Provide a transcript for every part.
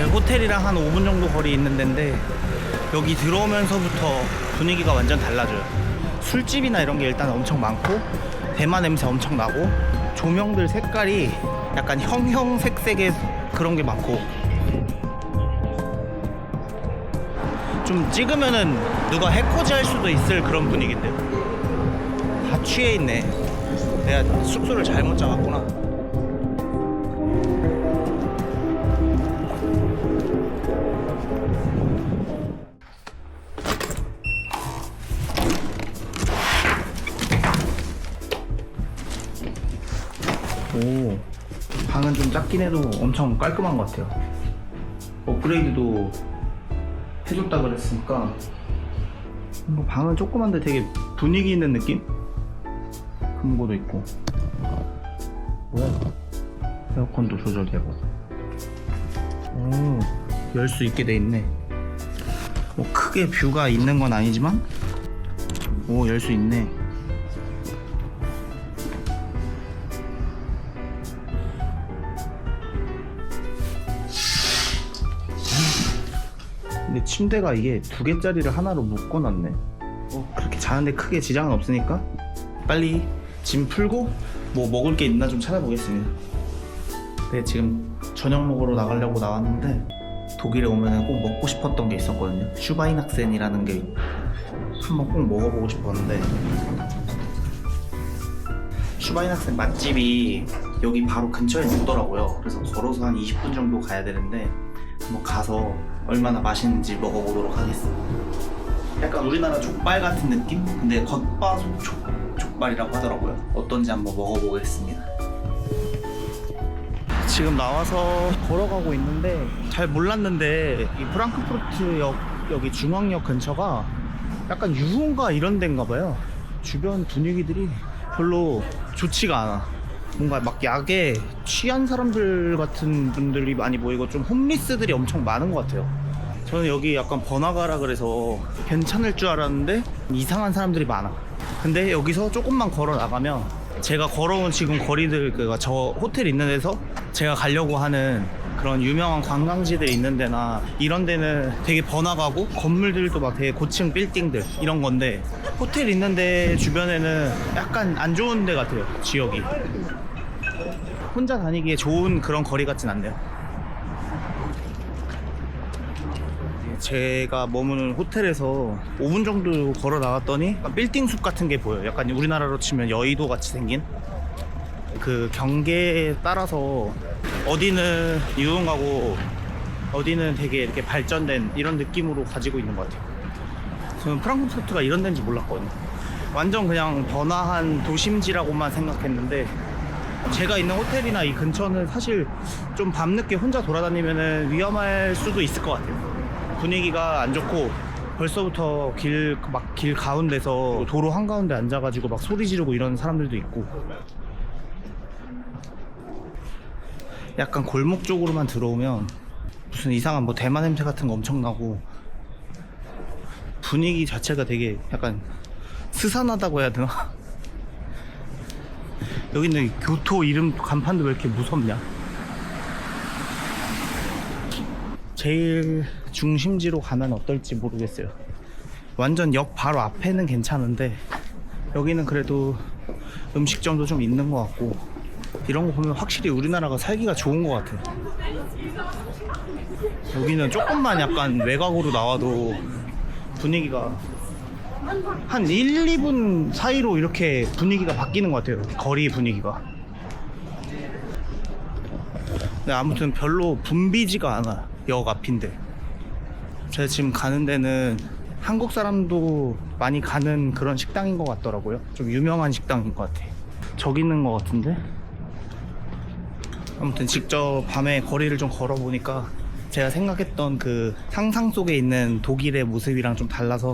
제 호텔이랑 한 5분 정도 거리 있는 데인데 여기 들어오면서부터 분위기가 완전 달라져요. 술집이나 이런 게 일단 엄청 많고 대만 냄새 엄청 나고 조명들 색깔이 약간 형형색색의 그런 게 많고 좀 찍으면은 누가 해코지 할 수도 있을 그런 분위기인데 다 취해 있네. 내가 숙소를 잘못 잡았구나. 오, 방은 좀 작긴 해도 엄청 깔끔한 것 같아요. 업그레이드도 해줬다 그랬으니까 뭔가 방은 조그만데 되게 분위기 있는 느낌? 금고도 있고 뭐야 에어컨도 조절되고 오열 수 있게 돼 있네 뭐 크게 뷰가 있는 건 아니지만 오 열 수 있네 근데 침대가 이게 두 개짜리를 하나로 묶어놨네. 어, 그렇게 자는데 크게 지장은 없으니까 빨리 짐 풀고 뭐 먹을 게 있나 좀 찾아보겠습니다. 네, 지금 저녁 먹으러 나가려고 나왔는데 독일에 오면 꼭 먹고 싶었던 게 있었거든요. 슈바이낙센이라는 게 한번 꼭 먹어보고 싶었는데 슈바이낙센 맛집이 여기 바로 근처에 있더라고요. 그래서 걸어서 한 20분 정도 가야 되는데 한번 가서 얼마나 맛있는지 먹어보도록 하겠습니다. 약간 우리나라 족발 같은 느낌? 근데 겉바속 족, 족발이라고 하더라고요. 어떤지 한번 먹어보겠습니다. 지금 나와서 걸어가고 있는데 잘 몰랐는데 이 프랑크푸르트역 여기 중앙역 근처가 약간 유흥가 이런 데인가 봐요. 주변 분위기들이 별로 좋지가 않아. 뭔가 막 약에 취한 사람들 같은 분들이 많이 보이고 좀 홈리스들이 엄청 많은 것 같아요. 저는 여기 약간 번화가라 그래서 괜찮을 줄 알았는데 이상한 사람들이 많아. 근데 여기서 조금만 걸어 나가면 제가 걸어온 지금 거리들 그저 호텔 있는 데서 제가 가려고 하는 그런 유명한 관광지들 있는 데나 이런 데는 되게 번화가고 건물들도 막 되게 고층 빌딩들 이런 건데 호텔 있는 데 주변에는 약간 안 좋은 데 같아요 지역이 혼자 다니기에 좋은 그런 거리 같진 않네요 제가 머무는 호텔에서 5분 정도 걸어 나갔더니 약간 빌딩 숲 같은 게 보여요. 약간 우리나라로 치면 여의도 같이 생긴 그 경계에 따라서 어디는 유흥하고 어디는 되게 이렇게 발전된 이런 느낌으로 가지고 있는 것 같아요. 저는 프랑크푸르트가 이런 데인지 몰랐거든요. 완전 그냥 번화한 도심지라고만 생각했는데 제가 있는 호텔이나 이 근처는 사실 좀 밤늦게 혼자 돌아다니면 위험할 수도 있을 것 같아요. 분위기가 안 좋고 벌써부터 길 막 길 가운데서 도로 한 가운데 앉아가지고 막 소리 지르고 이런 사람들도 있고 약간 골목 쪽으로만 들어오면 무슨 이상한 뭐 대만 냄새 같은 거 엄청 나고 분위기 자체가 되게 약간 스산하다고 해야 되나? 여기 있는 교토 이름 간판도 왜 이렇게 무섭냐? 제일 중심지로 가면 어떨지 모르겠어요. 완전 역 바로 앞에는 괜찮은데 여기는 그래도 음식점도 좀 있는 것 같고 이런 거 보면 확실히 우리나라가 살기가 좋은 것 같아요. 여기는 조금만 약간 외곽으로 나와도 분위기가 한 1, 2분 사이로 이렇게 분위기가 바뀌는 것 같아요. 거리 분위기가. 근데 아무튼 별로 붐비지가 않아. 역 앞인데. 제가 지금 가는 데는 한국 사람도 많이 가는 그런 식당인 것 같더라고요. 좀 유명한 식당인 것 같아. 저기 있는 것 같은데? 아무튼 직접 밤에 거리를 좀 걸어보니까 제가 생각했던 그 상상 속에 있는 독일의 모습이랑 좀 달라서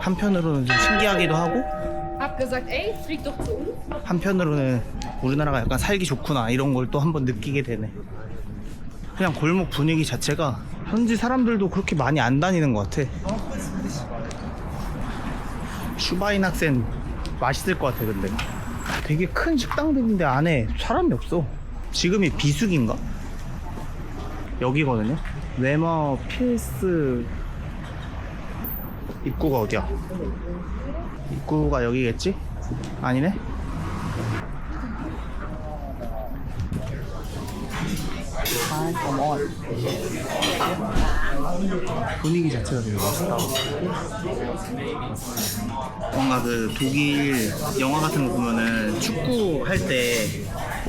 한편으로는 좀 신기하기도 하고 uns. 한편으로는 우리나라가 약간 살기 좋구나 이런 걸 또 한번 느끼게 되네. 그냥 골목 분위기 자체가 현지 사람들도 그렇게 많이 안 다니는 것 같아. 슈바인 학생 맛있을 것 같아 근데. 되게 큰 식당들인데 안에 사람이 없어. 지금이 비수기인가? 여기거든요. 웨머 필스 입구가 어디야? 입구가 여기겠지? 아니네? 분위기 자체가 되게 멋있다. 뭔가 그 독일 영화 같은 거 보면은 축구 할 때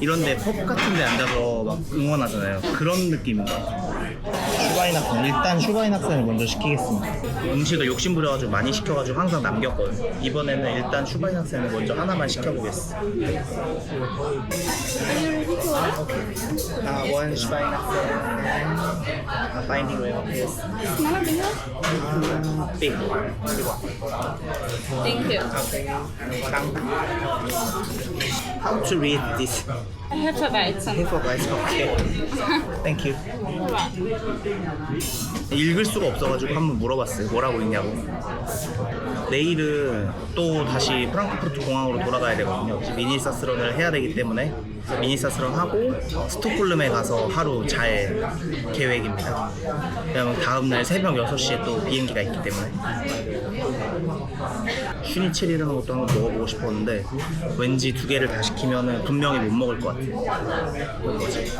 이런데 펍 같은 데 앉아서 막 응원하잖아요. 그런 느낌인가. 슈바인학생 일단 슈바인학생을 먼저 시키겠습니다. 음식을 욕심 부려가지고 많이 시켜가지고 항상 남겼거든요. 이번에는 일단 슈바인학생을 먼저 하나만 시켜보겠어. 아, 원 슈바인학생. 아, 파인딩 웨어 피스. Smaller bigger? 빅. Thank you. How to read this? Hefeweizen. Hefeweizen. Okay. Thank you. 읽을 수가 없어가지고 한번 물어봤어요. 뭐라고 읽냐고. 내일은 또 다시 프랑크푸르트 공항으로 돌아가야 되거든요. 미니사스런을 해야 되기 때문에 미니사스런 하고 스톡홀름에 가서 하루 잘 계획입니다. 왜냐면 다음날 새벽 6시에 또 비행기가 있기 때문에. 슈니첼이라는 것도 한번 먹어보고 싶었는데 왠지 두 개를 다 시키면 분명히 못 먹을 것 같아요. 뭐지?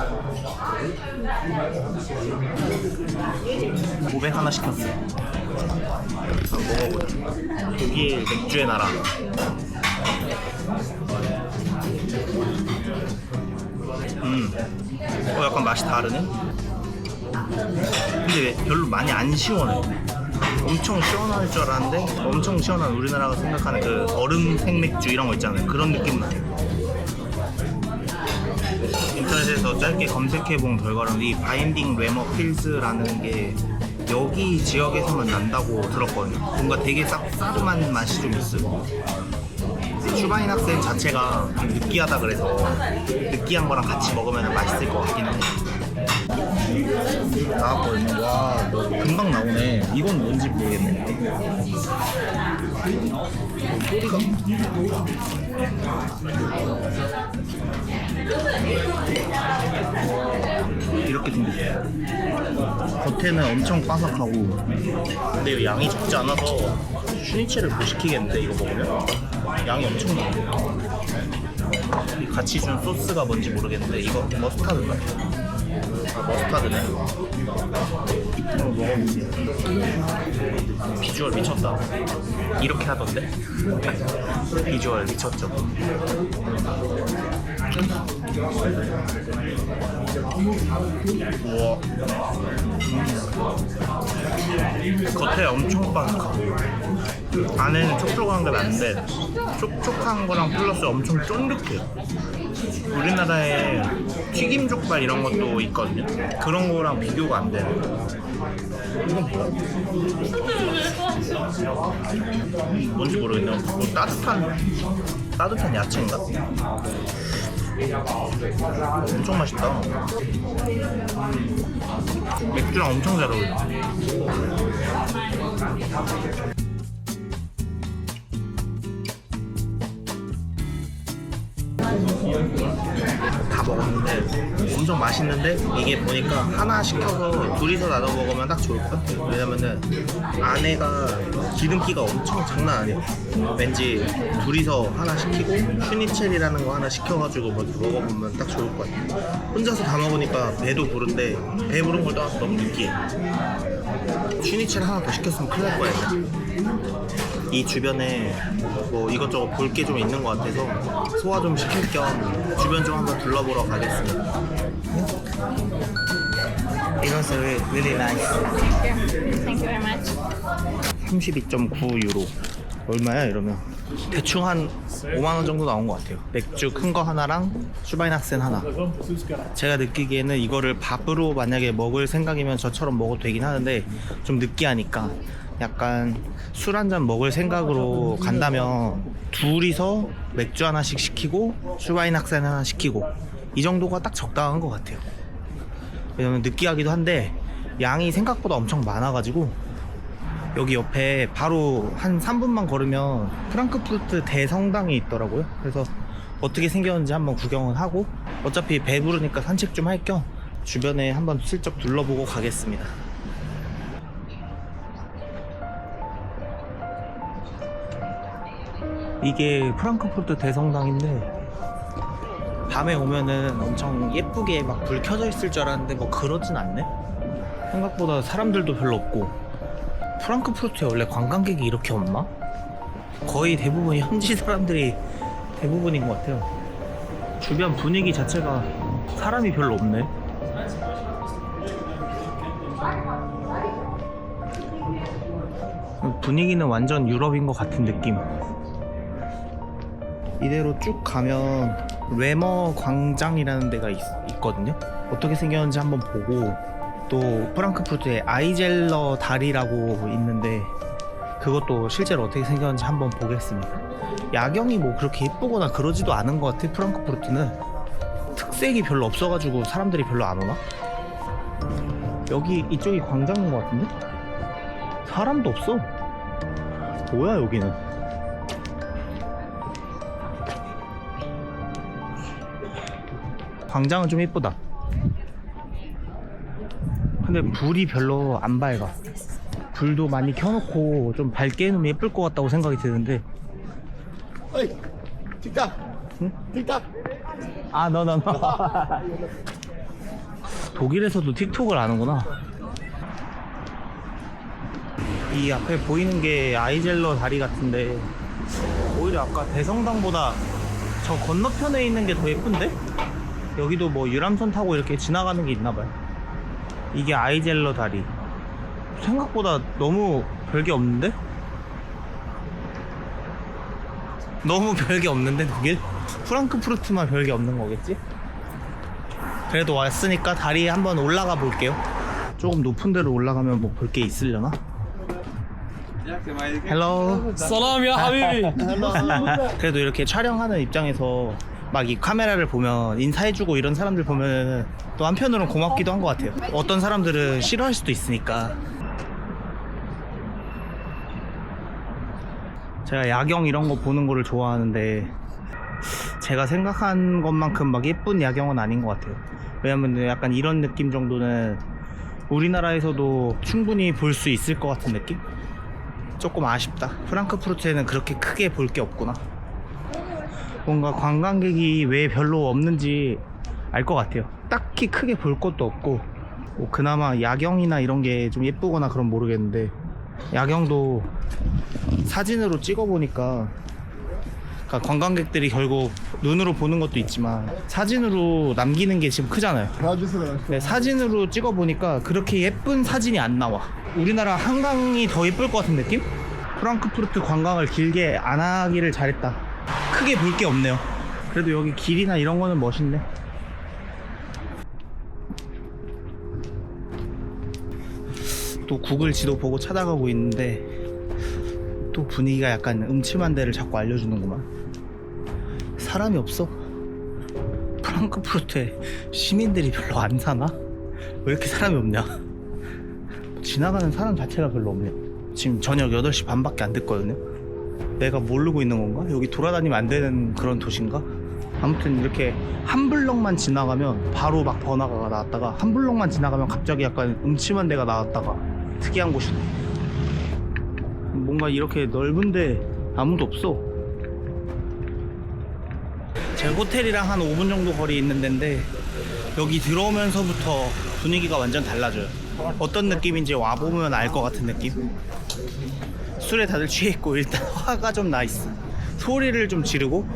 500 하나 시켰어요. 한번 먹어보자. 독일 맥주의 나라. 음, 어 약간 맛이 다르네. 근데 별로 많이 안 시원해. 엄청 시원할 줄 알았는데 엄청 시원한 우리나라가 생각하는 그 얼음 생맥주 이런 거 있잖아요. 그런 느낌은 아니에요. 인터넷에서 짧게 검색해본 결과로는 이 바인딩 레머 필스라는 게 여기 지역에서만 난다고 들었거든요. 뭔가 되게 쌉싸름한 맛이 좀 있어요. 슈바인 학생 자체가 좀 느끼하다 그래서 느끼한 거랑 같이 먹으면 맛있을 것 같긴 해. 나왔거든요. 와, 너 금방 나오네. 이건 뭔지 모르겠네. 소리가. 이렇게 생겼어요. 겉에는 엄청 바삭하고, 근데 양이 적지 않아서 슈니체를 못 시키겠는데 이거 먹으면 양이 엄청. 이 같이 준 소스가 뭔지 모르겠는데 이거 머스타드인가? 아, 머스타드네. 비주얼 미쳤다. 이렇게 하던데? 비주얼 미쳤죠? 우와. 음. 겉에 엄청 바삭하고 안에는 촉촉한 게 많은데 촉촉한 거랑 플러스 엄청 쫀득해요. 우리나라에 튀김 족발 이런 것도 있거든요. 그런 거랑 비교가 안 되는. 이건 뭐야? 뭔지 모르겠네요. 뭐 따뜻한 따뜻한 야채인가? 엄청 맛있다. 맥주랑 엄청 잘 어울려. 다 먹었는데 엄청 맛있는데 이게 보니까 하나 시켜서 둘이서 나눠 먹으면 딱 좋을 것 같아요. 왜냐면은 안에가 기름기가 엄청 장난 아니에요. 왠지 둘이서 하나 시키고 슈니첼이라는 거 하나 시켜가지고 먹어보면 딱 좋을 것 같아요. 혼자서 다 먹으니까 배도 부른데 배 부른 걸 떠나서 너무 느끼해 슈니첼 하나 더 시켰으면 큰일 날 뻔했네 이 주변에 뭐 이것저것 볼 게 좀 있는 것 같아서 소화 좀 시킬 겸 주변 좀 한번 둘러보러 가겠습니다. 이것은 really nice. Thank you very much. 32.9 유로. 얼마야 이러면? 대충 한 5만 원 정도 나온 것 같아요. 맥주 큰 거 하나랑 슈바인 학생 하나. 제가 느끼기에는 이거를 밥으로 만약에 먹을 생각이면 저처럼 먹어도 되긴 하는데 좀 느끼하니까 약간 술 한 잔 먹을 생각으로 간다면 둘이서 맥주 하나씩 시키고 슈바인 학생 하나 시키고 이 정도가 딱 적당한 것 같아요. 왜냐면 느끼하기도 한데 양이 생각보다 엄청 많아가지고 여기 옆에 바로 한 3분만 걸으면 프랑크푸르트 대성당이 있더라고요. 그래서 어떻게 생겼는지 한번 구경을 하고 어차피 배 부르니까 산책 좀 할 겸 주변에 한번 슬쩍 둘러보고 가겠습니다. 이게 프랑크푸르트 대성당인데 밤에 오면은 엄청 예쁘게 막 불 켜져 있을 줄 알았는데 뭐 그러진 않네. 생각보다 사람들도 별로 없고 프랑크푸르트에 원래 관광객이 이렇게 없나? 거의 대부분이 현지 사람들이 대부분인 것 같아요. 주변 분위기 자체가 사람이 별로 없네. 분위기는 완전 유럽인 것 같은 느낌. 이대로 쭉 가면 웨머 광장이라는 데가 있, 거든요 어떻게 생겼는지 한번 보고 또 프랑크푸르트에 아이젤러 다리라고 있는데 그것도 실제로 어떻게 생겼는지 한번 보겠습니다. 야경이 뭐 그렇게 예쁘거나 그러지도 않은 것 같아 프랑크푸르트는 특색이 별로 없어가지고 사람들이 별로 안 오나? 여기 이쪽이 광장인 것 같은데? 사람도 없어. 뭐야 여기는? 광장은 좀 예쁘다. 근데 불이 별로 안 밝아. 불도 많이 켜놓고 좀 밝게 해놓으면 예쁠 것 같다고 생각이 드는데. 어이, 틱탁. 응? 틱탁. 아, 너, 너, 너. 독일에서도 틱톡을 아는구나. 이 앞에 보이는 게 아이젤러 다리 같은데, 오히려 아까 대성당보다 저 건너편에 있는 게 더 예쁜데? 여기도 뭐 유람선 타고 이렇게 지나가는 게 있나 봐요. 이게 아이젤러 다리 생각보다 너무 별게 없는데? 너무 별게 없는데 독일? 프랑크푸르트만 별게 없는 거겠지? 그래도 왔으니까 다리에 한번 올라가 볼게요 조금 높은 데로 올라가면 뭐 볼 게 있으려나? 헬로 사람 야 하비비 그래도 이렇게 촬영하는 입장에서 막 이 카메라를 보면 인사해주고 이런 사람들 보면 또 한편으로는 고맙기도 한 것 같아요. 어떤 사람들은 싫어할 수도 있으니까. 제가 야경 이런 거 보는 거를 좋아하는데 제가 생각한 것만큼 막 예쁜 야경은 아닌 것 같아요. 왜냐면 약간 이런 느낌 정도는 우리나라에서도 충분히 볼 수 있을 것 같은 느낌? 조금 아쉽다. 프랑크푸르트에는 그렇게 크게 볼 게 없구나. 뭔가 관광객이 왜 별로 없는지 알 것 같아요. 딱히 크게 볼 것도 없고, 뭐 그나마 야경이나 이런 게 좀 예쁘거나 그럼 모르겠는데, 야경도 사진으로 찍어보니까, 그러니까 관광객들이 결국 눈으로 보는 것도 있지만, 사진으로 남기는 게 지금 크잖아요. 네, 사진으로 찍어 보니까 그렇게 예쁜 사진이 안 나와. 우리나라 한강이 더 예쁠 것 같은 느낌? 프랑크푸르트 관광을 길게 안 하기를 잘했다. 크게 볼 게 없네요. 그래도 여기 길이나 이런 거는 멋있네. 또 구글 지도 보고 찾아가고 있는데 또 분위기가 약간 음침한 데를 자꾸 알려주는구만. 사람이 없어. 프랑크푸르트에 시민들이 별로 안 사나? 왜 이렇게 사람이 없냐? 지나가는 사람 자체가 별로 없네. 지금 저녁 8시 반밖에 안 됐거든요. 내가 모르고 있는 건가? 여기 돌아다니면 안 되는 그런 도시인가? 아무튼 이렇게 한 블럭만 지나가면 바로 막 번화가가 나왔다가 한 블럭만 지나가면 갑자기 약간 음침한 데가 나왔다가 특이한 곳이네. 뭔가 이렇게 넓은데 아무도 없어. 제 호텔이랑 한 5분 정도 거리 있는 데인데 여기 들어오면서부터 분위기가 완전 달라져요. 어떤 느낌인지 와보면 알 것 같은 느낌? 술에 다들 취했고 일단 화가 좀 나 있어. 소리를 좀 지르고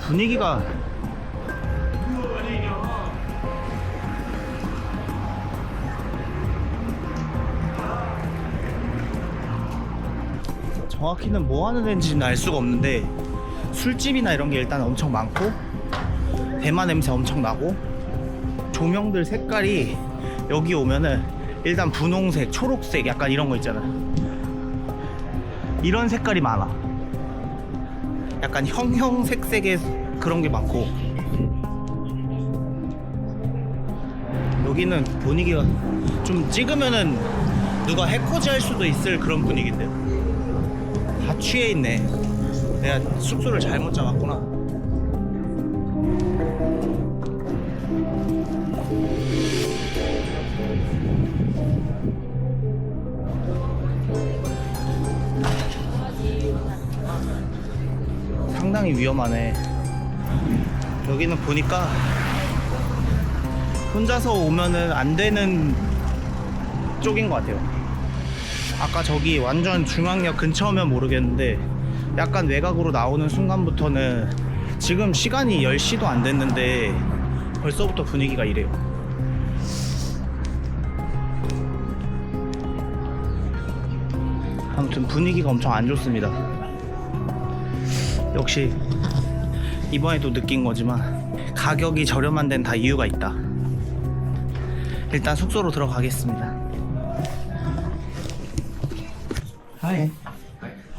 분위기가 정확히는 뭐 하는 데인지는 알 수가 없는데 술집이나 이런 게 일단 엄청 많고 대마 냄새 엄청 나고 조명들 색깔이 여기 오면은 일단 분홍색, 초록색 약간 이런 거 있잖아. 이런 색깔이 많아. 약간 형형색색의 그런 게 많고 여기는 분위기가 좀 찍으면은 누가 해코지 할 수도 있을 그런 분위기인데요. 다 취해 있네. 내가 숙소를 잘못 잡았구나. 상당히 위험하네. 여기는 보니까 혼자서 오면은 안 되는 쪽인 것 같아요. 아까 저기 완전 중앙역 근처면 모르겠는데 약간 외곽으로 나오는 순간부터는 지금 시간이 10시도 안 됐는데 벌써부터 분위기가 이래요. 아무튼 분위기가 엄청 안 좋습니다. 역시 이번에도 느낀 거지만 가격이 저렴한 데는 다 이유가 있다. 일단 숙소로 들어가겠습니다. Hi.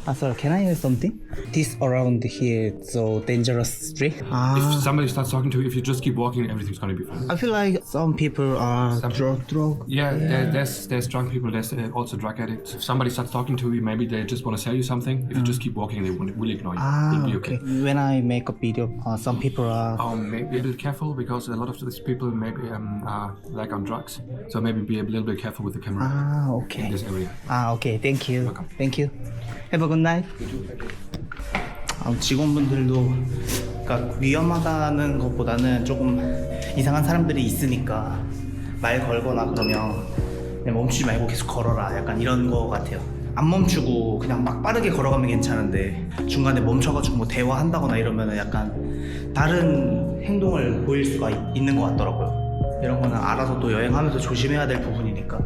Uh, sir, can I ask something? This around here so dangerous history. Ah. If somebody starts talking to you, if you just keep walking, everything's gonna be fine. I feel like some people are Some- drug drug. Yeah, there's there's drunk people. There's uh, also drug addicts. If somebody starts talking to you, maybe they just want to sell you something. If you mm. just keep walking, they will will ignore you. Ah, It'll be okay. okay. When I make a video, uh, some people are Oh, maybe a bit careful because a lot of these people maybe um, are like on drugs. So maybe be a little bit careful with the camera ah in okay. this area. Ah okay. Thank you. Welcome. Thank you. Have a good night. 아, 직원분들도 그러니까 위험하다는 것보다는 조금 이상한 사람들이 있으니까 말 걸거나 그러면 멈추지 말고 계속 걸어라. 약간 이런 거 같아요. 안 멈추고 그냥 막 빠르게 걸어가면 괜찮은데 중간에 멈춰가지고 뭐 대화한다거나 이러면은 약간 다른 행동을 보일 수가 있- 있는 것 같더라고요. 이런 거는 알아서 또 여행하면서 조심해야 될 부분이니까.